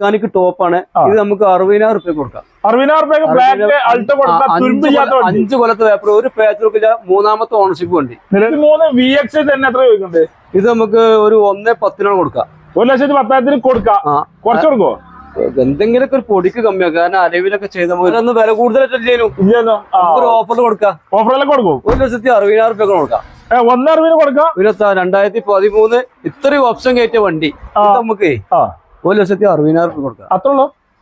Mechanic top ആണ്. ഇത് നമുക്ക് അറുപതിനായിരം റുപ്യ കൊടുക്കാം. അഞ്ച് കൊല്ലത്തെ പേപ്പർ ഒരു പേച്ചർക്കില്ല മൂന്നാമത്തെ ഓണർഷിപ്പ് വണ്ടി. ഇത് നമുക്ക് ഒരു ഒന്നേ പത്തിനാണ് കൊടുക്കാം. ഒരു ലക്ഷത്തി പത്തായിരത്തിന് കൊടുക്കാം. എന്തെങ്കിലും കുറച്ച് കൊടുക്കോ എന്തെങ്കിലുമൊക്കെ ഒരു പൊടിക്ക് കമ്മിയാക്കുക കാരണം അലവിലൊക്കെ ചെയ്ത ഒന്ന് വില കൂടുതൽ ഒരു ഓഫർ കൊടുക്കാം. ഓഫർ കൊടുക്കും? ഒരു ലക്ഷത്തി അറുപതിനായിരം റുപ്യ കൊടുക്കാം. ഒന്നറുപതിന് കൊടുക്കാം? പിന്നെ രണ്ടായിരത്തി പതിമൂന്ന് ഇത്രയും ഓപ്ഷൻ കയറ്റിയ വണ്ടി. നമുക്ക് ഒരു ലക്ഷത്തി അറുപതിനായിരം റുപ്യ കൊടുക്കാം അത്ര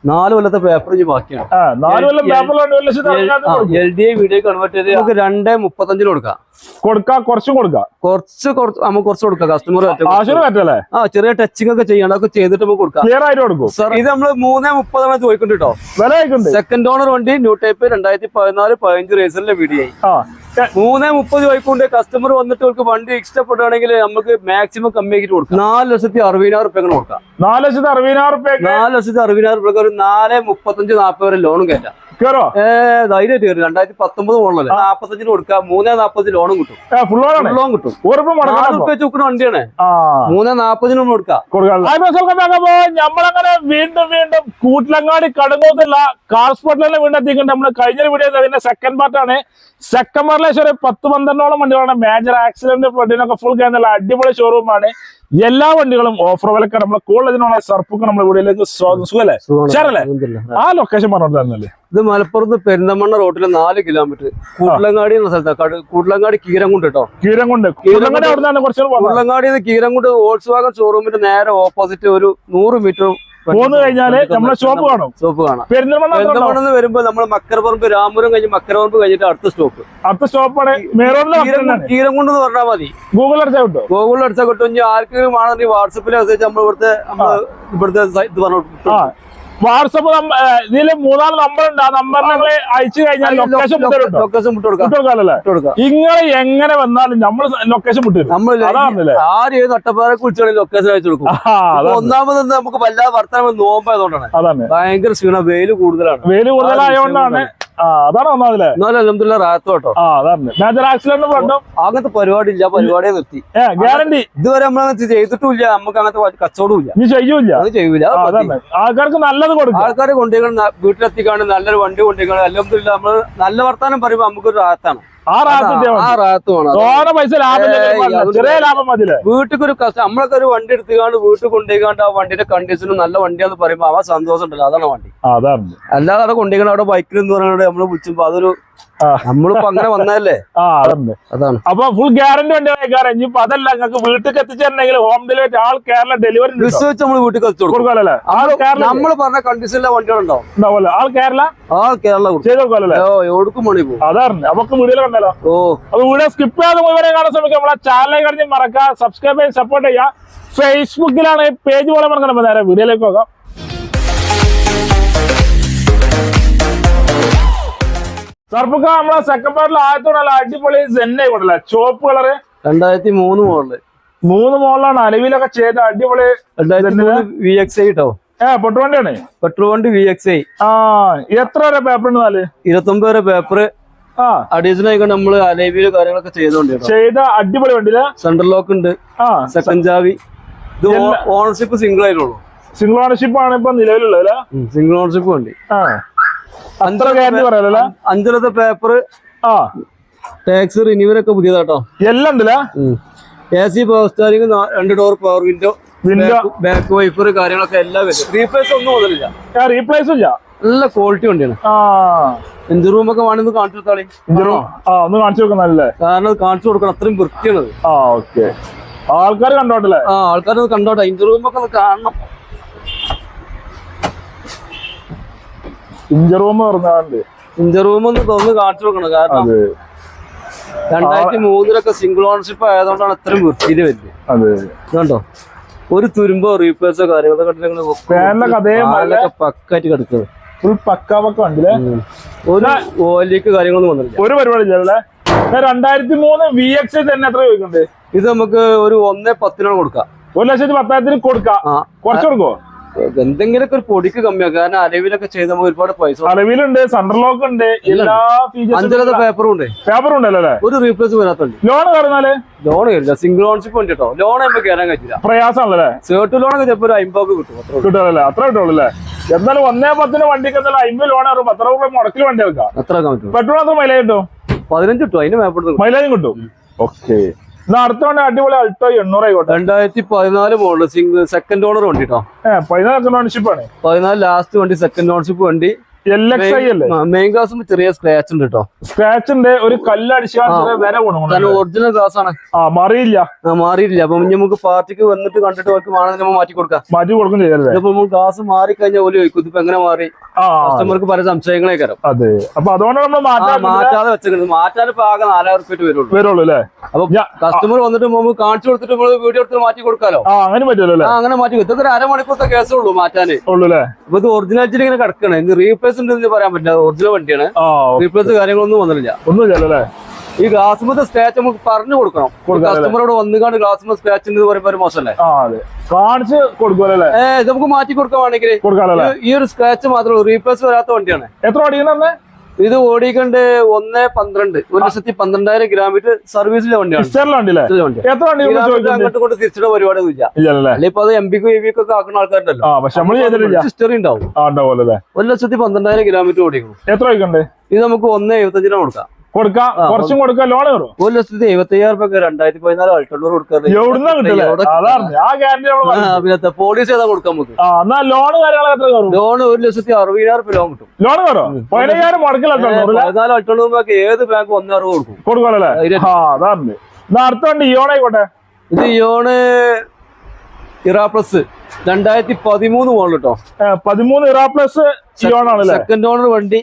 നാല് കൊല്ലത്തെ പേപ്പർ ഇനി ബാക്കിയാണ്. L- D I video convert ചെയ്ത് നമുക്ക് രണ്ടേ മുപ്പത്തഞ്ചിന് കൊടുക്കാം. കൊടുക്കാം കുറച്ച് കൊടുക്കാം? കുറച്ച് കുറച്ച് നമുക്ക് കുറച്ച് കൊടുക്കാം. കസ്റ്റമർ ആ ചെറിയ ടച്ചിങ് ഒക്കെ ചെയ്യണം അതൊക്കെ ചെയ്തിട്ട് നമുക്ക് കൊടുക്കാം. സാർ ഇത് നമ്മൾ മൂന്നേ മുപ്പതാണ് ചോദിക്കുന്നുണ്ട് കേട്ടോ സെക്കൻഡ് ഓണർ വണ്ടി ന്യൂ ടൈപ്പ് രണ്ടായിരത്തി പതിനാല് പതിനഞ്ച് റേസറിലെ വീഡിയോ ആ. ഏ, മൂന്നേ മുപ്പത് വൈക്കൊണ്ട് കസ്റ്റമർ വന്നിട്ട് അവർക്ക് വണ്ടി ഇഷ്ടപ്പെടുകയാണെങ്കിൽ നമുക്ക് മാക്സിമം കമ്മിയാക്കിട്ട് കൊടുക്കാം. നാല് ലക്ഷത്തി അറുപതിനായിരം റുപ്യ കൊടുക്കാം. നാല് ലക്ഷത്തി അറുപതിനായിരം റുപ്യ നാല് ലക്ഷത്തി അറുപതിനായിരം റുപ്യ ഒരു നാല് മുപ്പത്തഞ്ച് നാൽപ്പത് വരെ ലോണും കയറ്റാം കയറോ ഏ ധൈര്യമായിട്ട് കയറി രണ്ടായിരത്തി പത്തൊമ്പത് മോഡലല്ലേ? നാപ്പത്തഞ്ചിന് കൊടുക്കാം മൂന്നേ നാപ്പത്തഞ്ച് ലോണും കിട്ടും. ഫുൾ ഓണാണ് ലോൺ കിട്ടും. ഉറപ്പ് നാല് മുടക്കണം റുപ്യ ചുക്കുന്ന വണ്ടിയാണ്. ആ. മൂന്നേ നാപ്പതിനും കൊടുക്കാം. കൊടുക്കാനുള്ളപ്പോ നമ്മളങ്ങനെ വീണ്ടും വീണ്ടും കൂട്ടിലങ്ങാടി കടങ്ങോത്തുള്ള കാർ സ്പോട്ടിലെല്ലാം വീണ്ടും എത്തിക്കുന്നുണ്ട് നമ്മൾ കഴിഞ്ഞ വീഡിയോ അതിന്റെ സെക്കൻഡ് പാർട്ടാണ് സെക്കൻഡ് പാർട്ടിലെ ഒരു പത്ത് പന്ത്രണ്ടോളം വണ്ടികളാണ്. മേജർ ആക്സിഡന്റ് ഫ്ലഡിനൊക്കെ ഫുൾ കേന്ദ്ര അടിപൊളി ഷോറൂമാണ് എല്ലാ വണ്ടികളും ഓഫർ വിലക്ക് നമ്മളെ കോളേജിനുള്ള സർപ്പൊക്കെ നമ്മുടെ വീടിലേക്ക് സ്വാഗതം. സുഖല്ലേ? ശരല്ലേ? ആ ലൊക്കേഷൻ പറഞ്ഞു തന്നല്ലേ ഇത് മലപ്പുറത്ത് പെരിന്തമണ്ണ റോഡിലെ നാല് കിലോമീറ്റർ കൂട്ടിലങ്ങാടി എന്ന സ്ഥലത്താണ് കൂട്ടിലങ്ങാടി കീരങ്കുണ്ട് കേട്ടോ കീരങ്കുണ്ട് പോകുന്നത് കൂട്ടിലങ്ങാടി കീരങ്കുണ്ട് വോൾസ് വാഗൻ ഷോറൂമിന്റെ നേരെ ഓപ്പോസിറ്റ് ഒരു നൂറ് മീറ്റർ പോന്ന് കഴിഞ്ഞാൽ നമ്മളെ ഷോപ്പ് കാണും. സ്റ്റോപ്പ് കാണാം. പെരിന്തൽമണ്ണ വരുമ്പോ നമ്മൾ മക്കരപ്പറമ്പ് രാമപുരം കഴിഞ്ഞ് മക്കരപ്പറമ്പ് കഴിഞ്ഞിട്ട് അടുത്ത സ്റ്റോപ്പ്. അടുത്ത സ്റ്റോപ്പാണ് തീരം കൊണ്ടെന്ന് പറഞ്ഞാൽ മതി. ഗൂഗിൾ അടിച്ചാൽ കിട്ടും? ഗൂഗിളിൽ അടിച്ചാൽ കിട്ടും. ഇനി ആർക്കെങ്കിലും ആണെങ്കിൽ വാട്സപ്പിൽ നമ്മൾ ഇവിടുത്തെ ഇവിടുത്തെ സൈറ്റ് ഇത് പറഞ്ഞു വാട്സപ്പ് ഇതിൽ മൂന്നാൽ നമ്പർ ഉണ്ട്. ആ നമ്പറിൽ അയച്ചു കഴിഞ്ഞാൽ ലൊക്കേഷൻ ലൊക്കേഷൻ വിട്ട് കൊടുക്കാം. വിട്ടുകൊടുക്കാല്ലേ വിട്ട് നിങ്ങൾ എങ്ങനെ വന്നാലും നമ്മൾ ലൊക്കേഷൻ ആര് ഏത് ഒട്ടപ്പാറ കുറിച്ചാണെങ്കിൽ ലൊക്കേഷൻ അയച്ചു കൊടുക്കും. ഒന്നാമത് നമുക്ക് വല്ലാതെ വർത്തമാനം നോമ്പായതുകൊണ്ടാണ്. അതാണ്. ഭയങ്കര ക്ഷീണം. വെയിൽ കൂടുതലാണ്. വെയിൽ കൂടുതലായതുകൊണ്ടാണ് അതാണ് ഒന്നാമതില്ലേ എന്നാലും അലഹമില്ല റായത്തോ കേട്ടോ. ആ അതാണ്. മേജർ ആക്സിഡന്റ് ഫ്ലഡും അങ്ങനത്തെ പരിപാടി ഇല്ല പരിപാടി നിർത്തി ഗ്യാരണ്ടി ഇതുവരെ നമ്മൾ ചെയ്തിട്ടില്ല നമുക്ക് അങ്ങനത്തെ കച്ചവടവും ഇല്ല. നീ ചെയ്യൂല അത് ചെയ്യൂല ആൾക്കാർക്ക് നല്ലത് കൊടുക്കും ആൾക്കാർ കൊണ്ടുപോയി വീട്ടിലെത്തിക്കാണ്ട് നല്ലൊരു വണ്ടി കൊണ്ടുപോയി അലഹമില്ല നമ്മൾ നല്ല വർത്താനം പറയുമ്പോ നമുക്കൊരു റായത്താണ് ആ തോന പൈസ ലാഭം ചെറിയ വീട്ടിൽ ഒരു കസ്റ്റ നമ്മളൊക്കെ ഒരു വണ്ടി എടുത്തുകാണ്ട് വീട്ടിൽ കൊണ്ടുപോയിക്കാണ്ട് ആ വണ്ടിയുടെ കണ്ടീഷനും നല്ല വണ്ടിയാന്ന് പറയുമ്പോ ആ സന്തോഷം ഉണ്ടല്ലോ അതാണ് വണ്ടി. അല്ലാതെ അവിടെ കൊണ്ടുപോയിക്കാണ്ട് അവിടെ ബൈക്കിൽ എന്ന് പറയുന്നത് നമ്മൾ വിളിച്ചപ്പോ അതൊരു. നമ്മളിപ്പോ അങ്ങനെ വന്നതല്ലേ? ആ അതാണ് അതാണ്. അപ്പൊ ഫുൾ ഗ്യാരണ്ടി വണ്ടി വാങ്ങിക്കാറ് ഇനിയിപ്പോ അതല്ല നിങ്ങൾക്ക് വീട്ടിൽ എത്തിച്ചിട്ടുണ്ടെങ്കിൽ home delivery all Kerala delivery വിശ്വസിച്ച് നമ്മൾ വീട്ടിൽ എത്തിച്ചു കൊടുക്കും. കൊടുക്കാല്ലേ ആൾ കേരള നമ്മൾ പറഞ്ഞ കണ്ടീഷനിലെ വണ്ടികളുണ്ടോ ഉണ്ടാവുമല്ലോ. ആൾ കേരള? ആൾ കേരള ചെയ്ത് കൊടുക്കാല്ലേ ഓ എവിടേക്കും മണി പോകും. അതാണ് നമുക്ക് വീഡിയോ കണ്ടല്ലോ. ഓ. അപ്പൊ വീഡിയോ സ്കിപ്പ് ചെയ്യാതെ മുഴുവനെ കാണാൻ ശ്രമിക്കുക. നമ്മളെ ചാനലിൽ കഴിഞ്ഞ് മറക്കുക സബ്സ്ക്രൈബ് ചെയ്ത് സപ്പോർട്ട് ചെയ്യുക. ഫേസ്ബുക്കിലാണ് പേജ് പോലെ മറക്കണം നേരെ വീഡിയോയിലേക്ക് പോകാം. സർപ്പുക്ക നമ്മളെ സെക്കൻഡ് പാർട്ടിൽ ആദ്യത്തോടെ നല്ല അടിപൊളി സെന്നെ കൊണ്ടല്ലേ ചോപ്പ് കളറ് രണ്ടായിരത്തി മൂന്ന് മോഡൽ മൂന്ന് മോഡലാണ് അലവിലൊക്കെ ചെയ്ത അടിപൊളി വി എക്സ് ഐ കേട്ടോ ഏ വണ്ടിയാണ് പെട്രോൾ വണ്ടി വി എക്സ് ഐ ആ എത്ര വരെ പേപ്പർ ഉണ്ട് നാല്? ഇരുപത്തൊമ്പത് വരെ പേപ്പർ ആ. അഡീഷണൽ ആയിക്കൊണ്ട് നമ്മൾ അലൈവിൽ കാര്യങ്ങളൊക്കെ ചെയ്തോണ്ട് ചെയ്ത അടിപൊളി വണ്ടി സെൻട്രൽ ലോക്ക് ഉണ്ട്. ആ സെക്കൻഡ് ചാവി. ഇത് ഓണർഷിപ്പ് സിംഗിൾ ആയിട്ടുള്ളൂ. സിംഗിൾ ഓണർഷിപ്പ് ആണ് ഇപ്പൊ നിലവിലുള്ളത് സിംഗിൾ ഓണർഷിപ്പ് വണ്ടി. ആ. അത്ര ഗ്യാരണ്ടി പറയാലോ അഞ്ചിലത്തെ പേപ്പർ ആ. ടാക്സ് റിന്യൂവലൊക്കെ പുതിയതാട്ടോ. എല്ലാം ഉണ്ടല്ലേ? എ സി പവർ സ്റ്റാരിങ് രണ്ട് door power window window back wiper കാര്യങ്ങളൊക്കെ എല്ലാം വരും. റീപ്ലേസ് ഒന്നും മുതലില്ല. റീപ്ലേസ് ഇല്ല. നല്ല ക്വാളിറ്റി വണ്ടിയാണ്. ആ. എഞ്ചിൻ റൂം ഒക്കെ വേണമെന്ന് കാണിച്ചു കൊടുത്താളി. ഒന്ന് കാണിച്ചു കൊടുക്കുന്നല്ലേ കാരണം അത് കാണിച്ചു കൊടുക്കണം. അത്രയും വൃത്തിയാണത്. ആ ഓക്കെ ആൾക്കാർ കണ്ടോട്ടല്ലേ? ആ ആൾക്കാർ കണ്ടോട്ടെ. എഞ്ചിൻ റൂം ഒക്കെ ഒന്ന് കാണണം. ഇഞ്ചർ റൂം പറഞ്ഞാണ്ട് എഞ്ചിൻ റൂം ഒന്ന് തുറന്ന് കാണിച്ചു കൊടുക്കണം. കാരണം രണ്ടായിരത്തി മൂന്നിലൊക്കെ സിംഗിൾ ഓണർഷിപ്പ് ആയതുകൊണ്ടാണ് അത്രയും വൃത്തിയിൽ വരുന്നത് അതെ. കണ്ടോ? ഒരു തുരുമ്പോ റീപ്ലേസോ കാര്യങ്ങളൊക്കെ പക്കായിട്ട് കിടക്കുന്നത്. ഫുൾ പക്ക പക്ക വണ്ടിയില്ലേ ഒരു ഓയിലേക്ക് കാര്യങ്ങളൊന്നും വന്നില്ല ഒരു പരിപാടി ഇല്ലല്ലേ രണ്ടായിരത്തി മൂന്ന് വി എക്സ് തന്നെ എത്ര ചോദിക്കുന്നുണ്ട്? ഇത് നമുക്ക് ഒരു ഒന്നേ പത്തിനോട് കൊടുക്കാം. ഒരു ലക്ഷത്തി പത്തായിരത്തിന് കൊടുക്കാം. കുറച്ച് കൊടുക്കോ എന്തെങ്കിലുമൊക്കെ ഒരു പൊടിക്ക് കമ്മിയാക്കും. കാരണം അലവിലൊക്കെ ചെയ്ത് നമുക്ക് ഒരുപാട് പൈസ. അലവിലുണ്ട് സെൻട്രൽ ലോക്ക് ഉണ്ട് എല്ലാ ഫീച്ചേഴ്സും പേപ്പറും ഉണ്ട്. പേപ്പറും ഉണ്ടല്ലേ ഒരു റീപ്ലേസ് വരാത്തുണ്ട് ലോൺ കയറുന്നാൽ ലോൺ കയറില്ല സിംഗിൾ ലോൺഷിപ്പ് വേണ്ടിട്ടോ കേട്ടോ ലോൺ നമുക്ക് കയറാൻ കഴിച്ചില്ല. പ്രയാസമാണല്ലേ സേർട്ട് ലോണൊക്കെ ചിലപ്പോൾ ഒരു അമ്പത് കിട്ടും. അത്രേ. കിട്ടുമല്ലേ അത്ര കിട്ടുള്ളൂ എന്നാലും ഒന്നേ പത്തിന് വണ്ടിക്ക് അമ്പത് ലോൺ കയറും അത്ര രൂപ മുടക്കിൽ വണ്ടി എടുക്കാം അത്ര പെട്രോൾ അത്ര മൈലേജ് കിട്ടും? പതിനഞ്ച് കിട്ടും. അതിന് മേപ്പെടുത്തും മൈലേജും കിട്ടും. ഓക്കെ എന്നാ അടുത്ത അടിപൊളി അൾട്ടോ എണ്ണൂറ് ആയിക്കോട്ടെ. രണ്ടായിരത്തി പതിനാല് മോഡൽ സിംഗിൾ സെക്കൻഡ് ഓണർ വണ്ടി കേട്ടോ ഏഹ് പതിനാല് ഓണർഷിപ്പ് ആണ്. പതിനാല് ലാസ്റ്റ് വണ്ടി സെക്കൻഡ് ഓണർഷിപ്പ് വണ്ടി. മെയിൻ ഗ്ലാസ് ചെറിയ സ്ക്രാച്ച് ഉണ്ട് കേട്ടോ സ്ക്രാച്ചിന്റെ ഒരു കല്ല് അടിച്ചാൽ ചെറിയ വില കാരണം ഗുണം ഒറിജിനൽ ഗ്ലാസ് ആണ്. ആ മാറിയില്ല. മാറിയില്ല അപ്പൊ നമുക്ക് പാർട്ടിക്ക് വന്നിട്ട് കണ്ടിട്ട് അവർക്ക് വേണമെങ്കിൽ മാറ്റി കൊടുക്കാം. മാറ്റി കൊടുക്കും നമുക്ക് ഗ്ലാസ് മാറി കഴിഞ്ഞാൽ ഓൽ ചോദിക്കും ഇപ്പൊ എങ്ങനെ മാറി? കസ്റ്റമർക്ക് പല സംശയങ്ങളെ കയറും അതെ. അപ്പൊ അതുകൊണ്ടാണ് നമ്മൾ മാറ്റാതെ വെച്ചേക്കുന്നത് മാറ്റാൻ ഇപ്പൊ ആകെ നാലായിരം റുപ്യ വരുള്ളൂ. വരുള്ളൂ അല്ലേ? അപ്പൊ കസ്റ്റമർ വന്നിട്ട് നമുക്ക് കാണിച്ചു കൊടുത്തിട്ട് നമ്മൾ വീഡിയോ എടുത്ത് മാറ്റി കൊടുക്കാലോ? അങ്ങനെ പറ്റുമല്ലോ അങ്ങനെ മാറ്റി ഇതൊക്കെ ഒരു അരമണിക്കൂറത്തെ കേസേ ഉള്ളൂ മാറ്റാന്. ഉള്ളൂല്ലേ അപ്പൊ ഇത് ഒറിജിനാലിറ്റി ഇങ്ങനെ കിടക്കണേ. ഇത് റീപ്ലേസ് ഉണ്ടെന്ന് പറയാൻ പറ്റില്ല. ഒറിജിനൽ വണ്ടിയാണ്. റീപ്ലേസ് കാര്യങ്ങളൊന്നും വന്നിട്ടില്ല. ഒന്നും ചെയ്യല്ലോ ഈ ഗ്ലാസ് സ്ക്രാച്ച് നമുക്ക് പറഞ്ഞു കൊടുക്കണം. കസ്റ്റമർ? കസ്റ്റമറോട് വന്നുകാണ്ട് ഗ്ലാസ് സ്ക്രാച്ച് ഉണ്ട് പറയുമ്പോൾ ഒരു മോശമല്ലേ? കാണിച്ച് കൊടുക്കുമല്ലോ അല്ലേ? ഏ ഇത് നമുക്ക് മാറ്റി കൊടുക്കുവാണെങ്കിൽ ഈ ഒരു സ്ക്രാച്ച് മാത്രമേ റീപ്ലേസ് വരാത്ത വണ്ടിയാണ്. എത്ര ഓടിക്കണേ ഇത് ഓടിക്കണ്ട് ഒന്ന് പന്ത്രണ്ട്. ഒരു ലക്ഷത്തി പന്ത്രണ്ടായിരം കിലോമീറ്റർ സർവീസിലെ വണ്ടിയാണ്. അങ്ങോട്ട് കൊണ്ട് തിരിച്ചിട പരിപാടിയൊന്നും ഇല്ല ഇപ്പൊ അത് എം പിക്കും എ പിക്കും ഒക്കെ ആക്കുന്ന ആൾക്കാരുണ്ടല്ലോ ഹിസ്റ്ററി ഉണ്ടാവും. ഒരു ലക്ഷത്തി പന്ത്രണ്ടായിരം കിലോമീറ്റർ ഓടിക്കണം എത്ര ഇത് നമുക്ക് ഒന്ന് എഴുപത്തഞ്ചിനാ കൊടുക്കാം. കൊടുക്കാം കുറച്ചും കൊടുക്കാം ലോൺ കയറും. ഒരു ലക്ഷത്തി എഴുപത്തി അയ്യായിരം രൂപ രണ്ടായിരത്തി പതിനാല് അൾട്ടണ്ണൂർ പോളിസി കൊടുക്കാം നമുക്ക്. എന്നാ ലോൺ കാര്യങ്ങളൊക്കെ ലോൺ ഒരു ലക്ഷത്തി അറുപതിനായിരം രൂപ ലോൺ കിട്ടും. ലോൺ കയറും? പതിനയ്യായിരം മുടക്കിലട്ടോ പതിനാല് അൾട്ടണ്ണൂർ രൂപ ഏത് ബാങ്ക് ഒന്നേ അറുപത് കൊടുക്കും. അതാണ്. അടുത്ത വണ്ടി ഇയോണായിക്കോട്ടെ ഇത് ഇയോണ് ഇറാ പ്ലസ് രണ്ടായിരത്തി പതിമൂന്ന് മോഡൽ കേട്ടോ പതിമൂന്ന് Era plus Eon second owner വണ്ടി.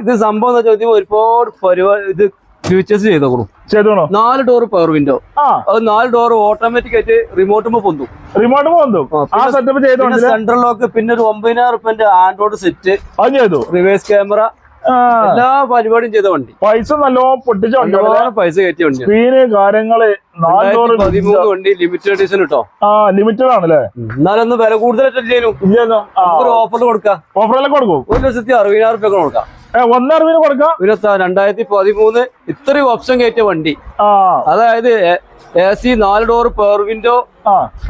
ഇത് സംഭവം എന്ന് ചോദ്യം ഒരുപാട് പരിപാടി ഇത് ഫ്യൂച്ചേഴ്സ് ചെയ്തോളൂ ചെയ്തോളൂ നാല് ഡോർ പവർ വിൻഡോ അത് നാല് ഡോർ ഓട്ടോമാറ്റിക് ആയിട്ട് റിമോട്ടുമ്പോ പൊന്തും. റിമോട്ട് പൊന്തു. ആ, സെറ്റപ്പ് സെൻട്രൽ ലോക്ക് പിന്നെ ഒരു ഒമ്പതിനായിരം റുപ്യന്റെ ആൻഡ്രോയിഡ് സെറ്റ് അത് ചെയ്തു. റിവേഴ്സ് ക്യാമറ എല്ലാ പരിപാടിയും ചെയ്ത വണ്ടി. പൈസ നല്ലോണം പൊട്ടിച്ച പൈസ കയറ്റിയ വണ്ടി സ്ക്രീന് കാര്യങ്ങൾ പതിമൂന്ന് വണ്ടി ലിമിറ്റഡ് എഡിഷൻ കിട്ടോ ആ ലിമിറ്റഡ് ആണല്ലേ? എന്നാലൊന്ന് വില കൂടുതൽ ഓഫറിൽ ആ. ഒരു ഓഫർ കൊടുക്കാം. ഓഫറിലൊക്കെ കൊടുക്കും. ഒരു ലക്ഷത്തി അറുപതിനായിരം റുപ്യ കൊടുക്കാം. ഒന്നറിവിന് കൊടുക്കാം. രണ്ടായിരത്തി പതിമൂന്ന് ഇത്രയും ഓപ്ഷൻ കയറ്റിയ വണ്ടി. അതായത് എ സി നാല് door power window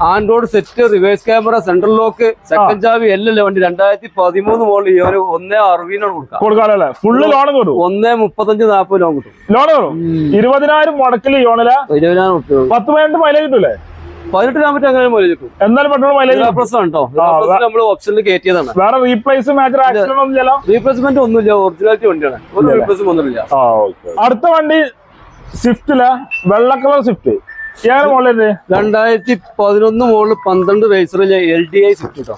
Android set reverse camera central lock second ചാവി എല്ലാം വണ്ടി. രണ്ടായിരത്തി പതിമൂന്ന് മോളിൽ ഒരു ഒന്നേ അറുപതിനാണ് കൊടുക്കാം. ഫുള്ള് ലോൺ കിട്ടും ഒന്നേ മുപ്പത്തഞ്ച് നാൽപ്പത് ലോൺ കിട്ടും. ലോൺ കിട്ടും ഇരുപതിനായിരം മുടക്കിൽ യോണില ഇരുപതിനായിരം പത്ത് പതിനെട്ട് മൈലേജ് കിട്ടൂലേ? പതിനെട്ട് കിലോമീറ്റർ അങ്ങനെ മൊഴി കിട്ടും. എന്നാലും പെട്രോൾ മൈലേജ് പ്ലസ് ആണ് കേട്ടോ ആ, നമ്മൾ ഓപ്ഷനിൽ കയറ്റിയതാണ് വേറെ റീപ്ലേസ് മേജർ ആക്സിഡന്റ് ഒന്നും ഇല്ലല്ലോ? റീപ്ലേസ്മെന്റ് ഒന്നുമില്ല. ഒറിജിനാലിറ്റി വണ്ടിയാണ്. ഒരു ഇല്ലല്ലേ? റീപ്ലേസും ഒന്നുമില്ല. ആ ഓക്കെ അടുത്ത വണ്ടി സ്വിഫ്റ്റിൽ വെള്ള കളർ സ്വിഫ്റ്റ് രണ്ടായിരത്തി പതിനൊന്ന് മോളിൽ പന്ത്രണ്ട് റേസറിൽ എൽ ഡി ഐ സ്വിഫ്റ്റ് കേട്ടോ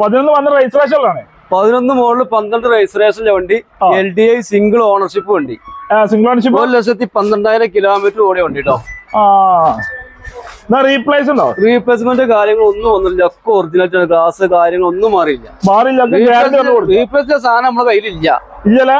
പതിനൊന്ന് പന്ത്രണ്ട് രജിസ്ട്രേഷനിലാണ് പതിനൊന്ന് മോളിൽ പന്ത്രണ്ട് രജിസ്ട്രേഷനിലെ വണ്ടി. L D I single ownership വണ്ടി. സിംഗിൾ ഓണർഷിപ്പ് ഒരു ലക്ഷത്തി പന്ത്രണ്ടായിരം കിലോമീറ്റർ ഓടിയ വണ്ടി കേട്ടോ റീപ്ലേസ് ഉണ്ടോ? റീപ്ലേസ്മെന്റ് ഒന്നും ഒന്നുമില്ല ഒക്കെ ഒറിജിനൽ ഗ്ലാസ് കാര്യങ്ങൾ ഒന്നും മാറിയില്ല. മാറില്ല റീപ്ലേസ് സാധനം നമ്മുടെ കയ്യിലില്ല.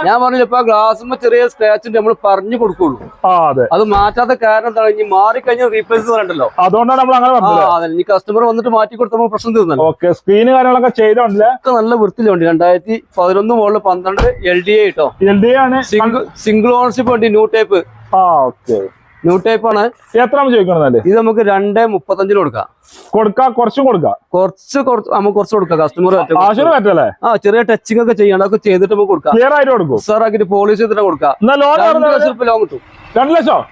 ഞാൻ പറഞ്ഞില്ല ഇപ്പൊ ഗ്ലാസുമ്പോ ചെറിയ സ്ക്രാച്ച് നമ്മൾ പറഞ്ഞു കൊടുക്കുള്ളൂ. അതെ. മാറ്റാത്ത കാരണം എന്താണ്? ഇനി മാറിക്കഴിഞ്ഞാൽ റീപ്ലേസ് പറയണ്ടല്ലോ അതുകൊണ്ടാണ് നമ്മൾ അങ്ങനെ അതെ ഇനി കസ്റ്റമർ വന്നിട്ട് മാറ്റി കൊടുത്തപ്പോൾ പ്രശ്നം തീർന്നല്ലോ. ഓക്കെ സ്ക്രീന് കാര്യങ്ങളൊക്കെ ചെയ്തോണ്ടല്ലേ? ഒക്കെ നല്ല വൃത്തിയിലുണ്ട്. രണ്ടായിരത്തി പതിനൊന്ന് മുകളിൽ പന്ത്രണ്ട് എൽ ഡി എ കേട്ടോ എൽ ഡി ആണ്. സിംഗിൾ സിംഗിൾ ഓണർഷിപ്പ് വണ്ടി ന്യൂ ടൈപ്പ് ആ ഓക്കെ. ന്യൂ ടൈപ്പ് ആണ്. എത്ര ചോദിക്കണമെന്നല്ലേ ഇത് നമുക്ക് രണ്ട് മുപ്പത്തഞ്ചിന് കൊടുക്കാം. കൊടുക്കാം കുറച്ച് കൊടുക്കാം? കുറച്ച് നമുക്ക് കുറച്ച് കൊടുക്കാം. കസ്റ്റമർ പറ്റല്ലേ? ആ ചെറിയ ടച്ചിങ് ഒക്കെ ചെയ്യണം. അതൊക്കെ ചെയ്തിട്ട് നമുക്ക് കൊടുക്കാം. ക്ലിയർ ആയിട്ട് കൊടുക്കും. സാറാക്കിട്ട് പോളിഷ് ചെയ്തിട്ട് കൊടുക്കാം. ലോൺ ലോൺ കിട്ടും. രണ്ട് ലക്ഷം?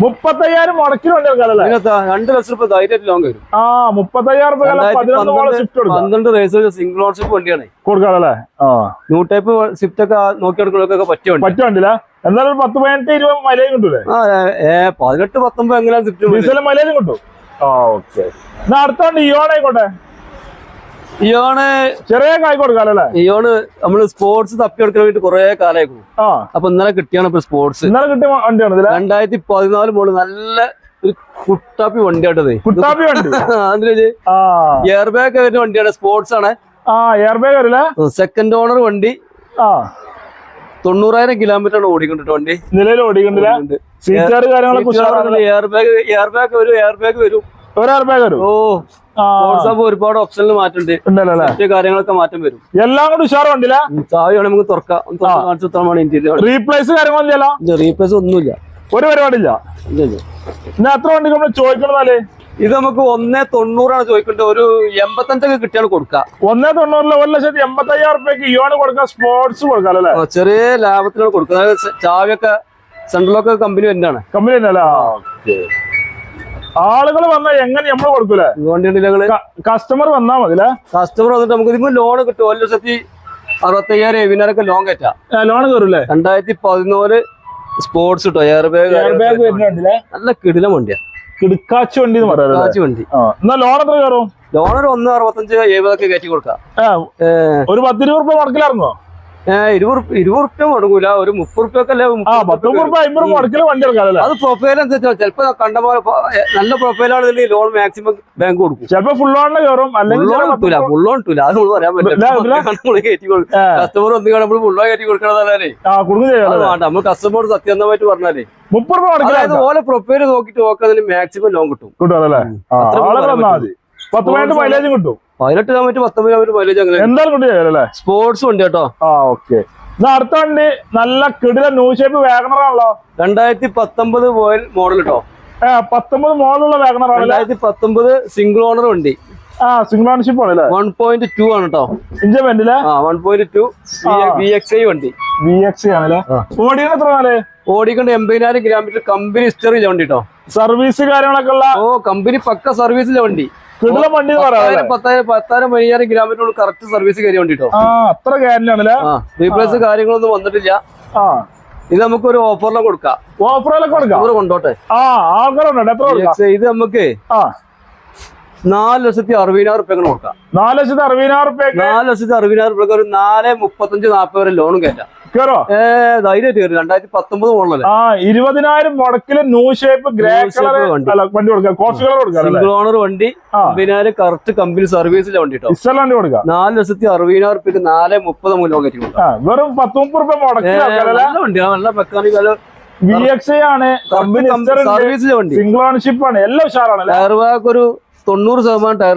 മുപ്പത്തയ്യായിരം മുടക്കിന് വണ്ടി എടുക്കാല്ലേ അതിനകത്ത് രണ്ട് ലക്ഷം രൂപ ധൈര്യമായിട്ട് ലോൺ വരും. ആ മുപ്പത്തയ്യായിരം പന്ത്രണ്ട് റേസ് സിംഗിൾ ഓണർഷിപ്പ് വണ്ടിയാണ്. കൊടുക്കാല്ലേ ആ. ന്യൂ ടൈപ്പ് സ്വിഫ്റ്റ് ഒക്കെ നോക്കിയെടുക്കുന്നതൊക്കെ പറ്റിയ വണ്ടി. പറ്റ വണ്ടില്ല എന്നാലും പത്ത് പതിനെട്ട് ഇരുപത് മലയും കിട്ടൂലേ? ഏ പതിനെട്ട് പത്തൊമ്പത് എങ്ങനെയാണ് സ്വിഫ്റ്റ് മൈലേജ് കിട്ടും. ആ ഓക്കെ. എന്നാ ഇയോണ് ചെറിയ കായ് കൊടുക്കാലേ ഇയോണ് നമ്മൾ സ്പോർട്സ് തപ്പിയെടുക്കാൻ വേണ്ടി കുറെ കാലമായിരുന്നു ആ. അപ്പൊ ഇന്നലെ കിട്ടിയാണ് ഇപ്പൊ സ്പോർട്സ് ഇന്നലെ കിട്ടിയ വണ്ടിയാണ് രണ്ടായിരത്തി പതിനാല് മോൾ നല്ല ഒരു കുട്ടാപ്പി വണ്ടിയാട്ടത്. കുട്ടാപ്പി വണ്ടി? എയർ ബാഗ് വരുന്ന വണ്ടിയാണ് സ്പോർട്സ് ആണ്. ആ എയർ ബാഗ് വരില്ലേ സെക്കൻഡ് ഓണർ വണ്ടി. ആ. തൊണ്ണൂറായിരം കിലോമീറ്റർ ആണ് ഓടിക്കൊണ്ടിട്ട് വണ്ടി. നിലയിൽ ഓടിക്കണ്ടില്ല? എയർ ബാഗ് എയർ ബാഗ് വരും എയർ ബാഗ് വരും. ബാഗ് വരും ഓ ആകുമ്പോ ഒരുപാട് ഓപ്ഷനിൽ മാറ്റുണ്ട്. കാര്യങ്ങളൊക്കെ മാറ്റം വരും. എല്ലാം കൂടി ഉഷാറ് വണ്ടില്ല ചാവി വേണമെങ്കിൽ നമുക്ക് തുറക്കാം. ഒന്ന് കാണിച്ചു കൊടുത്താൽ ഇന്ത്യയിൽ റീപ്ലേസ് കാര്യങ്ങളൊന്നും ചെയ്യല്ലോ റീപ്ലേസ് ഒന്നുമില്ല. ഒരു പരിപാടിയില്ല. ഇന്ന് എത്ര വണ്ടി നമ്മൾ ചോദിക്കണതാലേ ഇത് നമുക്ക് ഒന്നേ തൊണ്ണൂറാണ് ചോദിക്കേണ്ടത്. ഒരു എൺപത്തഞ്ചൊക്കെ കിട്ടിയാണ് കൊടുക്കുക ഒന്നേ തൊണ്ണൂറിൽ ഒരു ലക്ഷത്തി എൺപത്തി അയ്യായിരം റുപ്യക്ക് ഇയോണ് കൊടുക്കാം സ്പോർട്സ് കൊടുക്കാം അല്ലേ? ചെറിയ ലാഭത്തിനാണ് കൊടുക്കുക ചാവിയൊക്കെ സെൻട്രലൊക്കെ കമ്പനി തന്നെയാണ് കമ്പനി തന്നെ അല്ലേ ആളുകൾ വന്നാൽ എങ്ങനെ നമ്മൾ കൊടുക്കൂലേ? കസ്റ്റമർ വന്നാ മതില്ലേ കസ്റ്റമർ വന്നിട്ട് നമുക്ക് ഇതിപ്പോ ലോൺ കിട്ടും. ഒരു ലക്ഷത്തി അറുപത്തയ്യായിരം എവിനൊക്കെ ലോൺ കയറ്റാം. ലോൺ കയറൂലേ? രണ്ടായിരത്തി പതിനോൽ സ്പോർട്സ് കിട്ടും. എയർ ബാഗ് എയർ ബാഗ് വരുന്നുണ്ടല്ലേ നല്ല കിടിലം വണ്ടിയാ. കിടക്കാച്ചു വണ്ടി എന്ന് പറയാം വണ്ടി. എന്നാ ലോൺ എത്ര കയറും? ലോൺ ഒരു ഒന്ന് അറുപത്തഞ്ച് എഴുപതൊക്കെ കയറ്റി കൊടുക്കാം. ഒരു പത്തിരുപത് രൂപ മുടക്കിലിറങ്ങോ ഏഹ് ഇരുപത് ഇരുപത് റുപ്യ മുടങ്ങൂല. ഒരു മുപ്പത് റുപ്യൊക്കെ അത് പ്രൊഫൈൽ അനുസരിച്ചാണ് ചിലപ്പോ കണ്ട പോലെ നല്ല ലോൺ മാക്സിമം ബാങ്ക് കൊടുക്കും. ചിലപ്പോ ഫുൾ ലോണിന് കയറും അല്ലെങ്കിൽ ലോൺ ഫുൾ ഫുള്ളോൺ കിട്ടൂല. അത് നമ്മൾ പറയാൻ. പറ്റില്ല. കയറ്റി കൊടുക്കും കസ്റ്റമർ ഒന്നും നമ്മൾ കയറ്റി കൊടുക്കണതല്ലേ വേണ്ട. നമ്മൾ കസ്റ്റമർ സത്യസന്ധമായിട്ട് പറഞ്ഞാലേ. മുപ്പത് റുപ്യ അതായത് മുടക്കില്ല ഓലെ പ്രൊഫൈൽ നോക്കിട്ട് നോക്കുന്നതിന് മാക്സിമം ലോൺ കിട്ടും. കിട്ടും അല്ലേ? പത്ത് പതിനെട്ട് മൈലേജും കിട്ടും. പതിനെട്ട് കിലോമീറ്റർ പത്തൊമ്പത് കിലോമീറ്റർ മൈലേജ് അങ്ങനെ. എന്തായാലും കിട്ടും അല്ലേ? സ്പോർട്സ് വണ്ടി കേട്ടോ. ആ ഓക്കെ എന്നാ അടുത്ത വണ്ടി നല്ല കിടില ന്യൂ ഷേപ്പ് വാഗണറാണല്ലോ രണ്ടായിരത്തി പത്തൊമ്പത് മോഡൽ കേട്ടോ പത്തൊമ്പത് മോഡലുള്ള വേഗണറാണ് രണ്ടായിരത്തി പത്തൊമ്പത് സിംഗിൾ ഓണർ വണ്ടി. ആ സിംഗിൾ ഓണർഷിപ്പ് ആണല്ലേ വൺ പോയിന്റ് ടു ആണ് കേട്ടോ ഇഞ്ചൻ ആ one point two. B X I വണ്ടി. വി എക്സ് ആണല്ലേ ആ. ഓടിയത് എത്ര നാല് ഓടിക്കൊണ്ട് എൺപതിനായിരം കിലോമീറ്റർ കമ്പനി ഹിസ്റ്ററിയിലെ വണ്ടി കേട്ടോ സർവീസ് കാര്യങ്ങളൊക്കെ ഉള്ള ഓ കമ്പനി പക്ക സർവീസിലെ വണ്ടി. കിടില വണ്ടി പത്തായിരം പത്തായിരം പതിനായിരം കിലോമീറ്റർ കറക്റ്റ് സർവീസ് കയറി വണ്ടി കേട്ടോ ആ അത്ര റീപ്ലേസ് കാര്യങ്ങളൊന്നും വന്നിട്ടില്ല. ആ. ഇത് നമുക്ക് ഒരു ഓഫറിലെ കൊടുക്കാം. ഓഫറിലെ കൊടുക്കാം? കൊണ്ടോട്ടെ? ആ ആൾക്കാരുണ്ട് ഇത് നമുക്ക് ആ. നാല് ലക്ഷത്തി അറുപതിനായിരം കൊടുക്കാം. നാല് ലക്ഷത്തി അറുപതിനായിരം നാല് ലക്ഷത്തി അറുപതിനായിരം റുപ്യക്ക് ഒരു നാല് മുപ്പത്തഞ്ച് നാൽപ്പത് വരെ ലോണും കയറ്റാം കയറോ ഏ ധൈര്യമായിട്ട് കയറി. രണ്ടായിരത്തി പത്തൊമ്പത് മോഡലല്ലേ ആ ഇരുപതിനായിരം മുടക്കിൽ ന്യൂ ഷേപ്പ് ഗ്രേ കളർ വണ്ടി. വണ്ടി കൊടുക്കാം. കോഫി കളർ കൊടുക്കാം സിംഗിൾ ഓണർ വണ്ടി അമ്പതിനായിരം കറക്റ്റ് കമ്പനി സർവീസിലെ വണ്ടി വണ്ടി കൊടുക്കാം. നാല് ലക്ഷത്തി അറുപതിനായിരം റുപ്യക്ക് നാല് മുപ്പത് മൂല്യം വെറും പത്ത് മുപ്പത് റുപ്യ മുടക്കി നല്ല മെക്കാനിക് വി എക്സ് ആണ്. കമ്പനി സർവീസിലെ വണ്ടി. സിംഗിൾ ഓണർഷിപ്പ് ആണ്. എല്ലാം ഉഷാറാണ് ഒരു തൊണ്ണൂറ് ശതമാനം ടയർ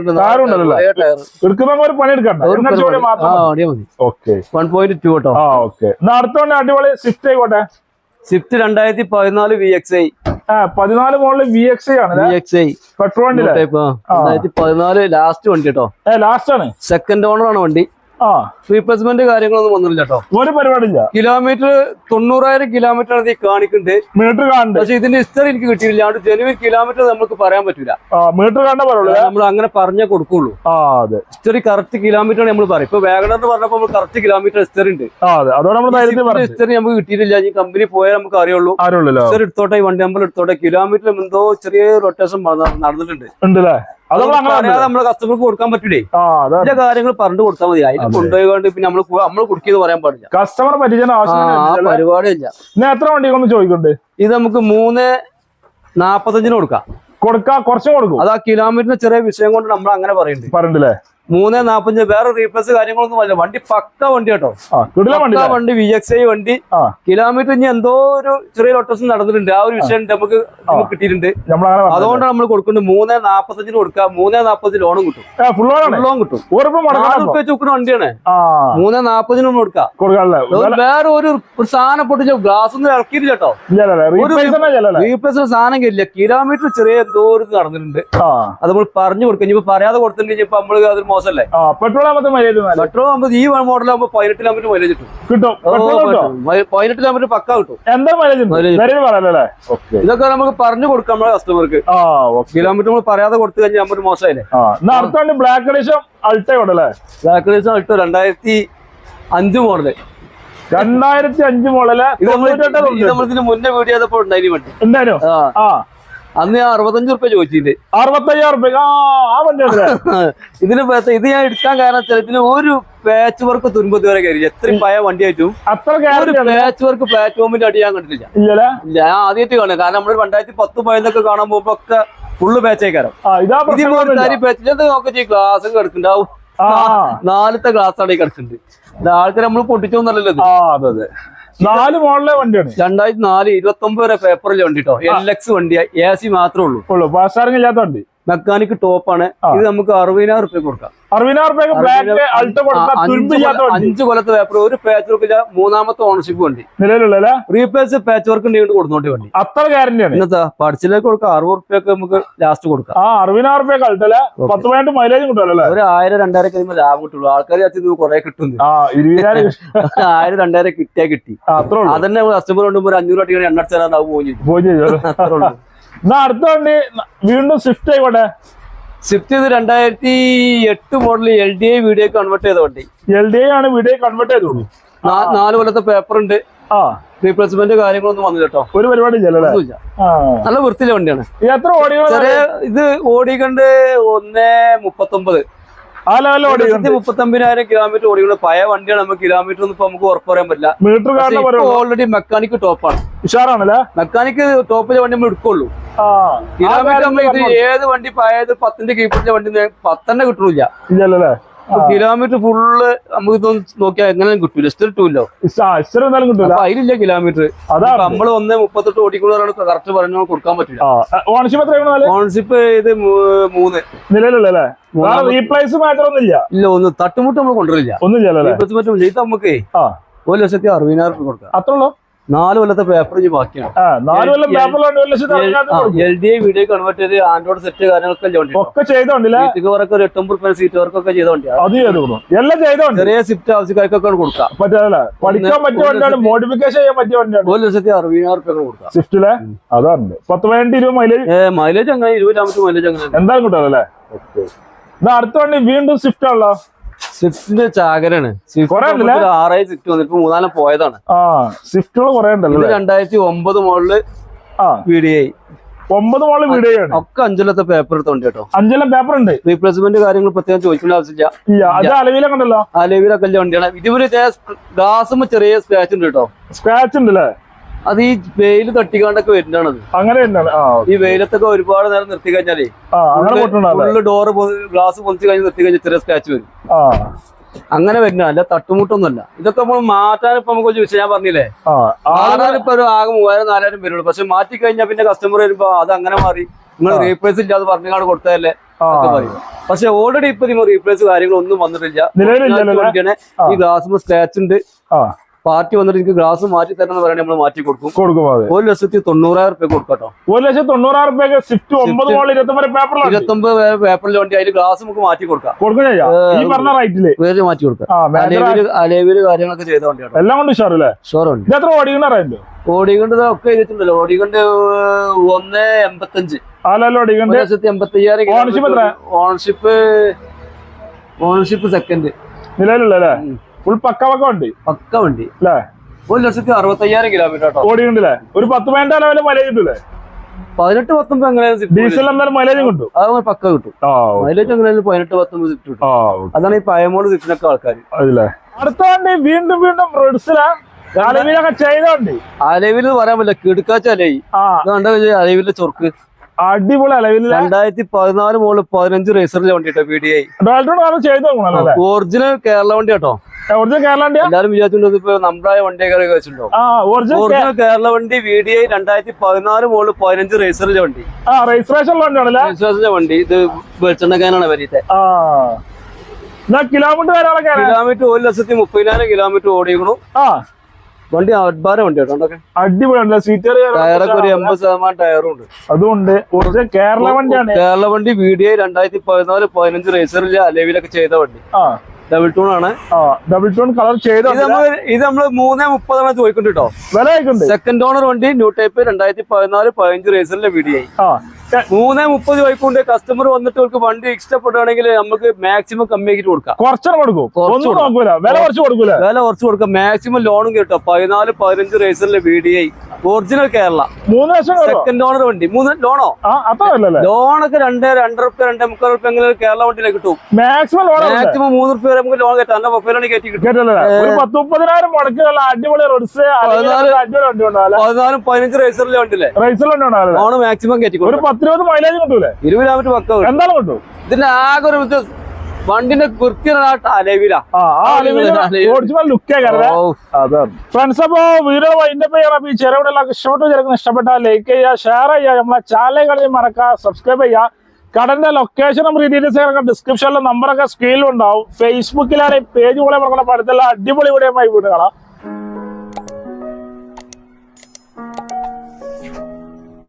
അടിപൊളി സ്വിഫ്റ്റ് ആയിക്കോട്ടെ. സ്വിഫ്റ്റ് രണ്ടായിരത്തി പതിനാല് വി എക്സ് ഐ പതിനാല് മോഡൽ വി എക്സ് ഐ ആണ് വി എക്സ് ഐ പെട്രോൾ വണ്ടി ടൈപ്പ് രണ്ടായിരത്തി പതിനാല് ലാസ്റ്റ് വണ്ടി കേട്ടോ. ലാസ്റ്റ് ആണ്. സെക്കൻഡ് ഓണർ ആണ് വണ്ടി. ആ റീപ്ലേസ്മെന്റ് കാര്യങ്ങളൊന്നും വന്നില്ല കേട്ടോ ഒരു പരിപാടിയില്ല. കിലോമീറ്റർ തൊണ്ണൂറായിരം കിലോമീറ്റർ ആണ് ഈ കാണിക്കുന്നുണ്ട് മീറ്റർ കാണണ്ട്. പക്ഷെ ഇതിന്റെ ഹിസ്റ്ററി എനിക്ക് കിട്ടിയില്ല അതുകൊണ്ട് ജനുവൻ കിലോമീറ്റർ നമുക്ക് പറയാൻ പറ്റില്ല മീറ്റർ കാണാൻ പറയുള്ളൂ നമ്മൾ അങ്ങനെ പറഞ്ഞേ കൊടുക്കുള്ളൂ. ഹിസ്റ്ററി കറക്റ്റ് കിലോമീറ്റർ ആണ് നമ്മൾ പറയും. ഇപ്പൊ വാഗണർ പറഞ്ഞപ്പോൾ നമ്മൾ കറക്റ്റ് കിലോമീറ്റർ ഹിസ്റ്ററി ഉണ്ട്. ഹിസ്റ്ററി നമുക്ക് കിട്ടിയിട്ടില്ല. ഈ കമ്പനി പോയാൽ നമുക്ക് അറിയുള്ളൂ. അറിയുള്ളൂ ഹിസ്റ്ററി എടുത്തോട്ടെ വണ്ടി നമ്മൾ എടുത്തോട്ടെ. കിലോമീറ്റർ എന്തോ ചെറിയ റൊട്ടേഷൻ നടന്നിട്ടുണ്ട്. ഉണ്ടല്ലേ? അത് നമ്മൾ കസ്റ്റമർക്ക് കൊടുക്കാൻ പറ്റൂലേ ഇതിന്റെ കാര്യങ്ങൾ പറഞ്ഞു കൊടുത്താൽ മതി. അതിന് കൊണ്ടുപോയിക്കൊണ്ട് പിന്നെ നമ്മൾ നമ്മൾ പറയാൻ പാടില്ല. കസ്റ്റമർ പരിപാടിയില്ല. എത്ര ചോദിക്കുന്നുണ്ട് ഇത് നമുക്ക് മൂന്ന് നാപ്പത്തഞ്ചിന് കൊടുക്കാം. കൊടുക്കാ കുറച്ചും കൊടുക്കും. അതാ കിലോമീറ്ററിന് ചെറിയ വിഷയം കൊണ്ട് നമ്മൾ അങ്ങനെ പറയുന്നുണ്ട് പറഞ്ഞില്ലേ മൂന്ന് നാപ്പഞ്ച് വേറെ റീപ്ലേസ് കാര്യങ്ങളൊന്നും അല്ല. വണ്ടി പക്ക വണ്ടി കേട്ടോ. പക്ക വണ്ടി വി എക്സ് ഐ വണ്ടി. കിലോമീറ്റർ ഇനി എന്തോ ഒരു ചെറിയ ലൊട്ടസ് നടന്നിട്ടുണ്ട്. ആ ഒരു വിഷയം നമുക്ക് കിട്ടിയിട്ടുണ്ട്. അതുകൊണ്ടാണ് നമ്മൾ കൊടുക്കുന്നത് മൂന്ന് നാപ്പത്തഞ്ചിന് കൊടുക്കുക. മൂന്ന് നാപ്പത്തി ലോണും കിട്ടും. ഫുൾ ലോൺ കിട്ടും. റുപ്യ ചുക്കുന്ന വണ്ടിയാണ്. മൂന്ന് നാപ്പതിനും കൊടുക്കാം വേറെ ഒരു സാധനം പൊട്ടിച്ച ഗ്ലാസ് ഒന്നും ഇറക്കിയില്ല കേട്ടോ. റീപ്ലേസ് സാധനം കയറില്ല കിലോമീറ്റർ ചെറിയ എന്തോ ഒരു നടന്നിട്ടുണ്ട്. അത് നമ്മൾ പറഞ്ഞു കൊടുക്കും. ഇനിയിപ്പോ പറയാതെ കൊടുത്തിട്ടുണ്ടെങ്കിൽ ഇപ്പൊ നമ്മൾ അതൊരു മോശമല്ലേ പെട്രോൾ മൈലേജ് പെട്രോൾ ആകുമ്പോൾ ഈ മോഡലാകുമ്പോൾ പതിനെട്ട് കിലോമീറ്റർ മൈലേജ് കിട്ടും. പതിനെട്ട് കിലോമീറ്റർ പക്ക കിട്ടും. എന്താ മൈലേജ് ഇതൊക്കെ നമുക്ക് പറഞ്ഞു കൊടുക്കാം നമ്മുടെ കസ്റ്റമർക്ക് കിലോമീറ്റർ നമ്മൾ പറയാതെ കൊടുത്തു കഴിഞ്ഞാൽ നമ്മൾ മോശമായില്ലേ? അടുത്ത ബ്ലാക്ക് എഡിഷൻ അൾട്ടോ ഉണ്ടല്ലേ ബാക്കിലേഴ്സ് അൾട്ടോ രണ്ടായിരത്തി അഞ്ച് മോഡൽ രണ്ടായിരത്തി അഞ്ച് മോഡൽ ഇത് നമ്മൾ ഇതിന് മുന്നേ വീഡിയോ ചെയ്തപ്പോൾ ഉണ്ടായി വണ്ടി അന്ന് ഞാൻ അറുപത്തഞ്ച് റുപ്യ ചോദിച്ചിട്ടുണ്ട്. അറുപത്തയ്യായിരം റുപ്യ വണ്ടി ഇതിന് ഇത് ഞാൻ എടുക്കാൻ കാരണം ഇതിന് ഒരു പാച്ച് വർക്ക് തുരുമ്പത്ത് വരെ കയറി എത്രയും പഴയ വണ്ടിയായിട്ടും ആയിട്ടും ഒരു പാച്ച് വർക്ക് പ്ലാറ്റ്ഫോമിന്റെ അടി ഞാൻ കണ്ടിട്ടില്ല. ഇല്ല ഞാൻ ആദ്യമായിട്ട് കാണുക കാരണം നമ്മൾ രണ്ടായിരത്തി പത്ത് പതിനൊക്കെ കാണാൻ പോകുമ്പോ ഒക്കെ ഫുള്ള് പാച്ചേക്കാരം ആ ഇതാ ഇതിപ്പോ ഒരു പ്രശ്നം പാച്ച് ഇത് നോക്കി ഗ്ലാസ് കിടക്കുന്നുണ്ടാവും. ആ നാലത്തെ ക്ലാസ് ആണ് ഈ കിടക്കുന്നുണ്ട് ആൾക്കാർ നമ്മൾ പൊട്ടിച്ചോന്നല്ലല്ലോ അതെ അതെ. നാല് മോഡലെ വണ്ടിയാണ്. രണ്ടായിരത്തി നാല് ഇരുപത്തി ഒമ്പത് വരെ പേപ്പറിൽ വണ്ടി കേട്ടോ എൽ എക്സ് വണ്ടി എ സി മാത്രമേ ഉള്ളൂ. ഉള്ളൂ. പാസ്റ്റാറിംഗ് ഇല്ലാത്ത വണ്ടി. മെക്കാനിക് ടോപ്പാണ് ആണ്. ഇത് നമുക്ക് അറുപതിനായിരം റുപ്യ കൊടുക്കാം. അഞ്ചു കൊല്ലത്തെ പേപ്പർ ഒരു പാച്ച് വർക്കില്ല മൂന്നാമത്തെ ഓണർഷിപ്പ് വണ്ടി. റീപ്ലേസ് പാച്ച് വർക്ക് ഉണ്ടെങ്കിൽ കൊടുത്തോണ്ടി വണ്ടി. അത്ര ഗ്യാരണ്ടിയാണ് ഇന്നത്തെ പഠിച്ചിലേക്ക് കൊടുക്കാം അറുപത് റുപ്യൊക്കെ നമുക്ക് ലാസ്റ്റ് കൊടുക്കാം. ആ അറുപതിനായിരം റുപ്യ കളിട്ടല്ലേ പത്ത് പതിനെട്ട് മൈലേജ് കിട്ടുമല്ലോ ഒരു ആയിരം രണ്ടായിരം കഴിയുമ്പോൾ ലാഭം കിട്ടുള്ളൂ. ആൾക്കാർ ഇത് കുറെ കിട്ടുന്നു ആയിരം രണ്ടായിരം കിട്ടിയാ കിട്ടി. അത്രേ ഉള്ളൂ. അതന്നെ കസ്റ്റമർ കൊണ്ടുമ്പോൾ ഒരു അഞ്ഞൂറ് അടിക്കാൻ എണ്ണ അത്രേ പോയി എന്നാ അടുത്ത വണ്ടി വീണ്ടും സ്വിഫ്റ്റ് ആയിക്കോട്ടെ. സ്വിഫ്റ്റ് ഇത് രണ്ടായിരത്തി എട്ട് model L D I video convert ചെയ്ത വണ്ടി. എൽ ഡി ഐ ആണ് വീഡിയോ കൺവേർട്ട് ചെയ്തോളൂ നാല് കൊല്ലത്തെ പേപ്പർ ഉണ്ട്. ആ. റീപ്ലേസ്മെന്റ് കാര്യങ്ങളൊന്നും വന്നില്ല കേട്ടോ ഒരു പരിപാടി നല്ല വൃത്തിയിലെ വണ്ടിയാണ്. എത്ര ഓടി ചെറിയ ഇത് ഓടിക്കണ്ട് ഒന്നേ മുപ്പത്തൊമ്പത്. ആ ലെവലിൽ ഓടി മുപ്പത്തൊമ്പതിനായിരം കിലോമീറ്റർ ഓടിക്കുന്നത് പഴയ വണ്ടിയാണ് നമുക്ക് കിലോമീറ്റർ ഒന്നും ഇപ്പൊ നമുക്ക് ഉറപ്പ് പറയാൻ പറ്റില്ല. മീറ്റർ ഓൾറെഡി മെക്കാനിക് ടോപ്പാണ് ഉഷാറാണല്ലേ? മെക്കാനിക് ടോപ്പിലെ വണ്ടി നമ്മൾ എടുക്കുള്ളൂ. കിലോമീറ്റർ നമ്മൾ ഇത് ഏത് വണ്ടി പഴയത് പത്തിന്റെ കീപ്പിന്റെ വണ്ടി നേ- പത്തെണ്ണ കിട്ടൂല ഇല്ലല്ലേ കിലോമീറ്റർ ഫുള്ള് നമുക്ക് ഇതൊന്നും നോക്കിയാൽ എങ്ങനെ കിട്ടൂല. ഇസ്റ്റർ കിട്ടൂല്ലോ എന്തായാലും കിട്ടൂല. അതിലില്ല കിലോമീറ്റർ അതാണ് നമ്മൾ ഒന്ന് മുപ്പത്തെട്ട് ഓടിക്കുള്ളതാണ് കറക്റ്റ് പറഞ്ഞു കൊടുക്കാൻ പറ്റില്ല. ഓണർഷിപ്പ് ഓണർഷിപ്പ് എത്ര ഓൺഷിപ്പ് ഇത് മൂന്ന്. നിലവിലുള്ള റീപ്ലേസ് മാത്രമൊന്നുമില്ല ഇല്ല ഒന്ന് തട്ടുമുട്ട് നമ്മൾ കൊണ്ടുവരില്ല. ഒന്നും ഇല്ലല്ലേ റീപ്ലേസ്മെന്റ് ഇത് നമുക്ക് ഒരു ലക്ഷത്തി അറുപതിനായിരം കൊടുക്കാം. അത്രയുള്ളൂ? നാല് കൊല്ലത്തെ പേപ്പർ ഇനി ബാക്കിയാണ്. എൽ ഡി വീഡിയോ കൺവേർട്ട് ചെയ്ത് ആൻഡ്രോയിഡ് സെറ്റ് കാര്യങ്ങളൊക്കെ ഒക്കെ ചെയ്തോണ്ടില്ലേ സീറ്റ് കവറൊക്കെ ഒരു എട്ടൊമ്പത് റുപ്യ സീറ്റ് വർക്കൊക്കെ ചെയ്ത വണ്ടിയാണ് അത് എല്ലാം ചെയ്തോണ്ട് ചെറിയ സ്വിഫ്റ്റ് ആവശ്യക്കാർക്കൊക്കെ കൊടുക്കാം. പഠിക്കാൻ പറ്റിയ വണ്ടിയാണ് മോഡിഫിക്കേഷൻ ചെയ്യാൻ പറ്റിയ വണ്ടിയാണ്. ഒരു ലക്ഷത്തി അറുപതിനായിരം റുപ്യ കൊടുക്കാം. സ്വിഫ്റ്റിലെ അതാണ്. പത്ത് പതിനെട്ട് ഇരുപത് മൈലേജ് മൈലേജ് അങ്ങനെ ഇരുപത് മൈലേജ് അങ്ങനെ. എന്തായാലും കിട്ടും അല്ലേ? അടുത്ത വണ്ടി വീണ്ടും സ്വിഫ്റ്റ് ആണല്ലോ. സ്വിഫ്റ്റിന്റെ ചാകരാണ് ഉണ്ടല്ലേ? സ്വിഫ്റ്റ് ആറായി സ്വിഫ്റ്റ് വന്നിട്ട് മൂന്നാലും പോയതാണ്. ആ സ്വിഫ്റ്റുകൾ കുറെ ഉണ്ടല്ലോ? രണ്ടായിരത്തി ഒമ്പത് മോളിൽ ആ. വി ഡി ഐ ഒമ്പത് മോൾ വീഡിയോ ആണ്. ഒക്കെ അഞ്ചലത്തെ പേപ്പർ എടുത്തോണ്ട് കേട്ടോ. അഞ്ചെല്ലാം പേപ്പർ ഉണ്ട്. റീപ്ലേസ്മെന്റ് കാര്യങ്ങൾ പ്രത്യേകം ചോദിക്കേണ്ട ആവശ്യമില്ല. അലവിലൊക്കെ ഉണ്ടല്ലോ. അലവിലൊക്കെ വണ്ടിയാണ്. ഇതുപോലെ ഗ്ലാസ് ചെറിയ സ്ക്രാച്ച് ഉണ്ട് കേട്ടോ. സ്ക്രാച്ച് ഉണ്ട് അല്ലേ അത് ഈ വെയിൽ തട്ടിക്കാണ്ടൊക്കെ വരുന്നതാണത്. അങ്ങനെ ഈ വെയിലത്തൊക്കെ ഒരുപാട് നേരം നിർത്തി കഴിഞ്ഞാലേ ഡോറ് ഗ്ലാസ് പൊളിച്ച് കഴിഞ്ഞ് നിർത്തി കഴിഞ്ഞാൽ ചെറിയ സ്ക്രാച്ച് വരും. അങ്ങനെ വരുന്ന അല്ല തട്ടുമുട്ടൊന്നുമല്ല. ഇതൊക്കെ നമ്മൾ മാറ്റാൻ ഇപ്പൊ നമുക്ക് വിഷയം ഞാൻ പറഞ്ഞില്ലേ? ആറായിരം ഇപ്പൊ ആകെ മൂവായിരം നാലായിരം വരുള്ളൂ. പക്ഷെ മാറ്റി കഴിഞ്ഞാൽ പിന്നെ കസ്റ്റമർ വരുമ്പോ അത് അങ്ങനെ മാറി. നിങ്ങൾ റീപ്ലേസ് ഇല്ലാതെ പറഞ്ഞാണ് കൊടുത്തതല്ലേ? പക്ഷെ ഓൾറെഡി ഇപ്പൊ നിങ്ങൾ റീപ്ലേസ് കാര്യങ്ങളൊന്നും വന്നിട്ടില്ല. ഈ ഗ്ലാസ് സ്ക്രാച്ച് ഉണ്ട്. പാർട്ടി വന്നിട്ട് എനിക്ക് ഗ്ലാസ് മാറ്റി തരണം എന്ന് നമ്മൾ മാറ്റി കൊടുക്കും. കൊടുക്കും ഒരു ലക്ഷത്തി തൊണ്ണൂറായിരം റുപ്യ കൊടുക്കട്ടോ ഒരു ലക്ഷത്തി തൊണ്ണൂറായിരം സ്വിഫ്റ്റ് ഒമ്പത് ഇരുപത്തൊമ്പത് പേപ്പറിൽ വണ്ടി അതിൽ ഗ്ലാസ് നമുക്ക് മാറ്റി കൊടുക്കാം. കൊടുക്കും റൈറ്റിൽ വേറെ മാറ്റി കൊടുക്കാം. അലേവിൽ കാര്യങ്ങളൊക്കെ ചെയ്ത വണ്ടിയാണ് എല്ലാം കൊണ്ട് ഉഷാറല്ലേ? ഷോർ ഓടികണ്ട് എത്ര ഒക്കെ ചെയ്തിട്ടുണ്ടല്ലോ. ഓടികണ്ട് ഒന്ന് എൺപത്തഞ്ച്. ഒരു ലക്ഷത്തി എൺപത്തി അയ്യായിരം ഓണർഷിപ്പ് ഓണർഷിപ്പ് സെക്കൻഡ് നിലവിലുള്ള ഫുൾ പക്ക പക്ക വണ്ടി. പക്ക വണ്ടി. അല്ലേ ഒരു ലക്ഷത്തി അറുപത്തയ്യായിരം കിലോമീറ്റർ ഓടിയുണ്ടല്ലേ ഒരു പത്ത് പതിനെട്ട് ലെവലിൽ മൈലേജ് കിട്ടൂലേ പതിനെട്ട് പത്തൊമ്പത് എങ്ങനെയാലും ഡീസൽ എന്തായാലും മൈലേജ് കിട്ടും. അത് പക്ക കിട്ടും. മൈലേജ് എങ്ങനെയാലും പതിനെട്ട് പത്തൊമ്പത് കിട്ടും. അതാണ് ഈ പയമോട് സിറ്റിനൊക്കെ ആൾക്കാർ അടുത്ത വണ്ടി വീണ്ടും വീണ്ടും റെഡ്സിലാണ് അലവിലൊക്കെ ചെയ്ത വണ്ടി. അലവിൽ പറയാൻ പറ്റില്ല കണ്ട അലവിലെ ചൊർക്ക് അടിപൊളി അളവിൽ രണ്ടായിരത്തി പതിനാല് മുകളിൽ പതിനഞ്ച് റേസറിലെ വണ്ടി കേട്ടോ പി ഡി ഐ ചെയ്ത് ഒറിജിനൽ കേരള വണ്ടി കേട്ടോ. ഒറിജിനൽ കേരള വണ്ടി എല്ലാരും വിചാരിച്ചിട്ടുണ്ട് ഇപ്പൊ നമ്മളായ വണ്ടിയൊക്കെ വെച്ചിട്ടുണ്ടോ ഒറിജിനൽ കേരള വണ്ടി വി ഡി ഐ രണ്ടായിരത്തി പതിനാല് മുകളിൽ പതിനഞ്ച് റേസറിലെ വണ്ടി. റേസറിലെ വണ്ടി. ഇത് വെളിച്ചെണ്ണക്കാനാണ് വരീട്ടെ കിലോമീറ്റർ കിലോമീറ്റർ ഒരു ലക്ഷത്തി മുപ്പതിനായിരം കിലോമീറ്റർ ഓടിക്കണു വണ്ടി അഡ്ബാര വണ്ടി കേട്ടോ. അടിപൊളിയാണ് അടിപൊളി ഉണ്ട് ടയറൊക്കെ ഒരു എൺപത് ശതമാനം ടയറും ഉണ്ട്. അതുകൊണ്ട് ഒറിജിനൽ കേരള വണ്ടിയാണ്. കേരള വണ്ടി വി ഡി ഐ രണ്ടായിരത്തി പതിനാല് പതിനഞ്ച് റേസറിൽ അലവിലൊക്കെ ചെയ്ത വണ്ടി. ആ. ഡബിൾ ടൂൺ ആണ്. ഡബിൾ ടൂൺ കളർ ചെയ്ത ഇത് മുപ്പത് മൂന്നേ മുപ്പതാണ് ചോദിക്കുന്നുണ്ട് കേട്ടോ. വില സെക്കൻഡ് ഓണർ വണ്ടി ന്യൂ ടൈപ്പ് രണ്ടായിരത്തി പതിനാല് പതിനഞ്ച് റേസറിലെ വി ഡി ഐ ആ. മൂന്നേ മുപ്പത് ചോദിക്കൊണ്ട് കസ്റ്റമർ വന്നിട്ട് അവർക്ക് വണ്ടി ഇഷ്ടപ്പെടുകയാണെങ്കിൽ നമുക്ക് മാക്സിമം കമ്മിയാക്കിട്ട് കൊടുക്കാം. കുറച്ചെണ്ണം കൊടുക്കും. കുറച്ച് ഒന്നും വില കുറച്ച് കൊടുക്കൂല? വില കുറച്ച് കൊടുക്കാം. മാക്സിമം ലോണും കിട്ടും. പതിനാല് പതിനഞ്ച് റേസറിലെ V D I original Kerala മൂന്ന് സെക്കൻഡ് ഓണർ വണ്ടി. മൂന്ന് ലോണോ ലോണൊക്കെ രണ്ട് രണ്ടര റുപ്യ രണ്ടേ മുക്കാൽ റുപ്യ എങ്ങനെ കേരള വണ്ടിയിലേക്ക് കിട്ടും. മാക്സിമം ലോൺ മാക്സിമം മൂന്ന് റുപ്യ വരെ നമുക്ക് ലോൺ കിട്ടാം എന്റെ മൊബൈലാണ് കയറ്റി കിട്ടും. അടിപൊളി പതിനാല് പതിനഞ്ച് റേസറിലെ വണ്ടിയിലെ. റേസറിൽ ലോണ് മാക്സിമം കയറ്റി കൊടുക്കും. പത്തിരുപത് മൈലേജ് കിട്ടൂലേ? ഇരുപത് കിലോമീറ്റർ പക്ക എന്താണ് കിട്ടും? ഇതിന്റെ ആകെ ഒരു വണ്ടിന്റെ ഫ്രണ്ട്സ് അപ്പോ വീഡിയോ വൈൻഡപ്പ് ചെയ്യണം ഈ ചെറുവിടെ ഇഷ്ടപ്പെട്ടു. ചെറുക്കുന്ന ഇഷ്ടപ്പെട്ടാൽ ലൈക്ക് ചെയ്യുക ഷെയർ ചെയ്യുക. നമ്മളെ ചാനൽ കളി മറക്കുക സബ്സ്ക്രൈബ് ചെയ്യുക. കടന്റെ ലൊക്കേഷനും ഡീറ്റെയിൽസ് ഡിസ്ക്രിപ്ഷനിലെ നമ്പറൊക്കെ സ്ക്രീനിലുണ്ടാവും ഫേസ്ബുക്കിലാണ് പേജ് പോലെ പറഞ്ഞ പഠിത്തമുള്ള അടിപൊളി വീഡിയോ വീട് കാണാം.